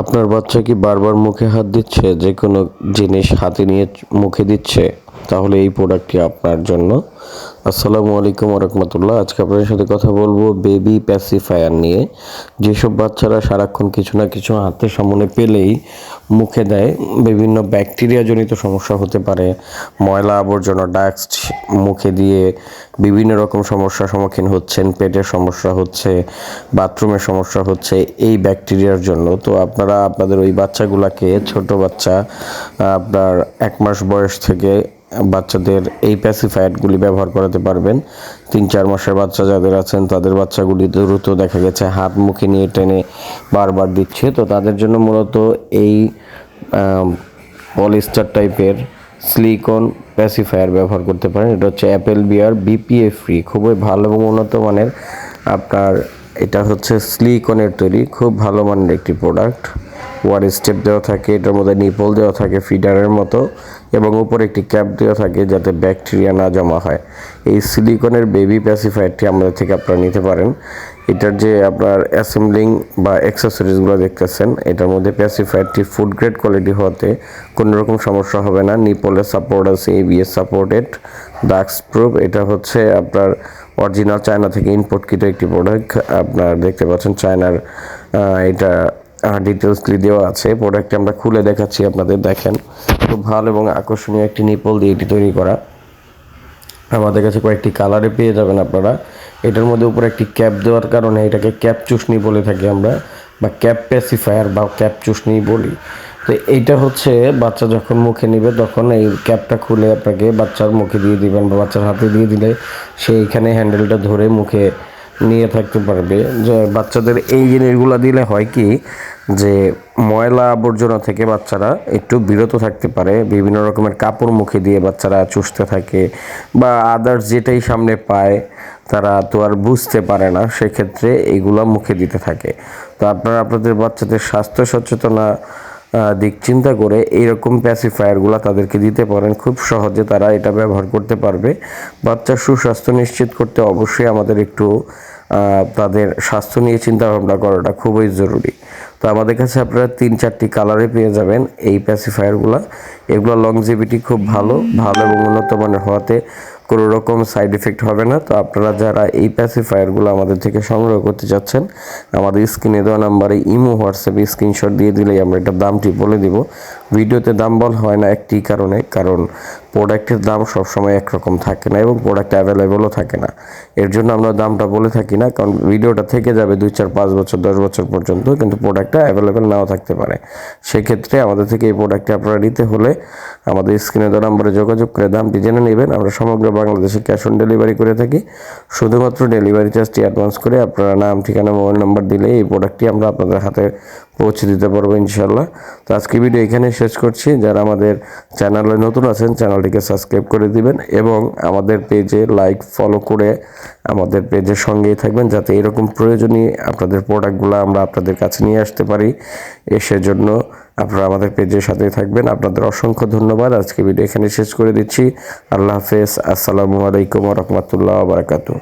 আপনার বাচ্চা কি বারবার মুখে হাত দিচ্ছে? যে কোনো জিনিস হাতে নিয়ে মুখে দিচ্ছে, তাহলে এই প্রোডাক্টটি আপনার জন্য আসসালামু আলাইকুম রহমতুল্লাহ আজকে আপনাদের সাথে কথা বলব বেবি প্যাসিফায়ার নিয়ে। যেসব বাচ্চারা সারাক্ষণ কিছু না কিছু হাতের সামনে পেলেই মুখে দেয়, বিভিন্ন ব্যাকটেরিয়াজনিত সমস্যা হতে পারে, ময়লা আবর্জনা, ডাস্ট মুখে দিয়ে বিভিন্ন রকম সমস্যার সম্মুখীন হচ্ছেন, পেটের সমস্যা হচ্ছে, বাথরুমের সমস্যা হচ্ছে, এই ব্যাকটেরিয়ার জন্য। তো আপনারা, আপনাদের ওই বাচ্চাগুলাকে, ছোট বাচ্চা আপনার এক মাস বয়স থেকে বাচ্চাদের এই প্যাসিফায়ারগুলি ব্যবহার করাতে পারবেন। তিন, চার মাসের বাচ্চা যাদের আছেন, তাদের বাচ্চাগুলি দ্রুত দেখা গেছে হাত মুখে নিয়ে টেনে বারবার দিচ্ছে। তো তাদের জন্য মূলত এই পলিস্টার টাইপের সিলিকন প্যাসিফায়ার ব্যবহার করতে পারেন। এটা হচ্ছে অ্যাপেল বিয়ার বিপিএ ফ্রি খুবই ভালো এবং উন্নত মানের। আপনার এটা হচ্ছে স্লিকনের তৈরি, খুব ভালো মানের একটি প্রোডাক্ট ওয়ার স্টেপ দেওয়া থাকে, এটার মধ্যে নিপল দেওয়া থাকে ফিডারের মতো। এবং উপরে একটি ক্যাপ দেওয়া থাকে যাতে ব্যাকটেরিয়া না জমা হয়। এই সিলিকনের বেবি প্যাসিফায়ারটি আমাদের থেকে আপনারা নিতে পারেন। এটার যে আপনার অ্যাসেম্বলিং বা অ্যাক্সেসরিজগুলো দেখতেছেন, এটার মধ্যে প্যাসিফায়ারটি ফুড গ্রেড কোয়ালিটি হওয়াতে কোনো রকম সমস্যা হবে না। নিপলের সাপোর্ট আছে, এবিএস সাপোর্টেড ডাক্স প্রুফ, এটা হচ্ছে আপনার অরিজিনাল চায়না থেকে ইম্পোর্টকৃত একটি প্রোডাক্ট আপনার দেখতে পাচ্ছেন চায়নার এটা ডিটেলসলি দেওয়া আছে। প্রোডাক্টটি আমরা খুলে দেখাচ্ছি আপনাদের, দেখেন। খুব ভালো এবং আকর্ষণীয় একটি নিপল দিয়ে এটি তৈরি করা। আমাদের কাছে কয়েকটি কালারে পেয়ে যাবেন আপনারা। এটার মধ্যে উপরে একটি ক্যাপ দেওয়ার কারণে এটাকে ক্যাপ চুষনি বলে থাকি আমরা, বা ক্যাপ প্যাসিফায়ার বা ক্যাপ চুষনি বলি। তো এইটা হচ্ছে বাচ্চা যখন মুখে নিবে তখন এই ক্যাপটা খুলে আপনাকে বাচ্চার মুখে দিয়ে দিবেন বা বাচ্চার হাতে দিয়ে দিলে সে এইখানে হ্যান্ডেলটা ধরে মুখে নিয়ে থাকতে পারবে। যে বাচ্চাদের এই জিনিসগুলো দিলে হয় কি, যে ময়লা আবর্জনা থেকে বাচ্চারা একটু বিরত থাকতে পারে। বিভিন্ন রকমের কাপড় মুখে দিয়ে বাচ্চারা চুষতে থাকে বা আদার্স যেটাই সামনে পায়, তারা তো আর বুঝতে পারে না, সেক্ষেত্রে এইগুলো মুখে দিতে থাকে। তো আপনারা, আপনাদের বাচ্চাদের স্বাস্থ্য সচেতনা দিক চিন্তা করে এইরকম প্যাসিফায়ারগুলো তাদেরকে দিতে পারেন। খুব সহজে তারা এটা ব্যবহার করতে পারবে। বাচ্চার সুস্বাস্থ্য নিশ্চিত করতে অবশ্যই আমাদের একটু তাদের স্বাস্থ্য নিয়ে চিন্তা ভাবনা করাটা খুবই জরুরি। তো আমাদের কাছে আপনারা তিন চারটি কালারে পেয়ে যাবেন এই প্যাসিফায়ারগুলো এগুলো লংজিভিটি খুব ভালো ভালো এবং উন্নত মানের হওয়াতে কোনো রকম সাইড এফেক্ট হবে না। তো আপনারা যারা এই প্যাসিফায়ারগুলো আমাদের থেকে সংগ্রহ করতে চাচ্ছেন, আমাদের স্ক্রিনে দেওয়া নাম্বারে ইমো, হোয়াটসঅ্যাপে স্ক্রিনশট দিয়ে দিলেই আমরা এটার দামটি বলে দিব। ভিডিওতে দাম বল হয় না একটি কারণে, কারণ প্রোডাক্টের দাম সবসময় একরকম থাকে না এবং প্রোডাক্ট অ্যাভেলেবলও থাকে না। এর জন্য আমরা দামটা বলে থাকি না, কারণ ভিডিওটা থেকে যাবে দুই, চার, পাঁচ বছর, দশ বছর পর্যন্ত কিন্তু প্রোডাক্টটা অ্যাভেলেবেল নাও থাকতে পারে। সেক্ষেত্রে আমাদের থেকে এই প্রোডাক্টটি আপনারা নিতে হলে আমাদের স্ক্রিনে দেওয়া নাম্বারে যোগাযোগ করে দামটি জেনে নেবেন। আমরা সমগ্র বাংলাদেশে ক্যাশ অন ডেলিভারি করে থাকি। শুধুমাত্র ডেলিভারি চার্জটি অ্যাডভান্স করে আপনারা নাম, ঠিকানা মোবাইল নাম্বার দিলে এই প্রোডাক্টটি আমরা আপনাদের হাতে পৌঁছে দিতে পারব ইনশাল্লাহ তো আজকে ভিডিও এখানে শেষ করছি। যারা আমাদের চ্যানেলে নতুন আছেন, চ্যানেলটিকে সাবস্ক্রাইব করে দিবেন এবং আমাদের পেজে লাইক, ফলো করে আমাদের পেজের সঙ্গেই থাকবেন যাতে এরকম প্রয়োজনীয় আপনাদের প্রোডাক্টগুলো আমরা আপনাদের কাছে নিয়ে আসতে পারি। এ সেজন্য আপনারা আমাদের পেজের সাথেই থাকবেন। আপনাদের অসংখ্য ধন্যবাদ। আজকে ভিডিও এখানে শেষ করে দিচ্ছি। আল্লাহ হাফেজ। আসসালামু আলাইকুম রহমতুল্লাহ বারাকাতু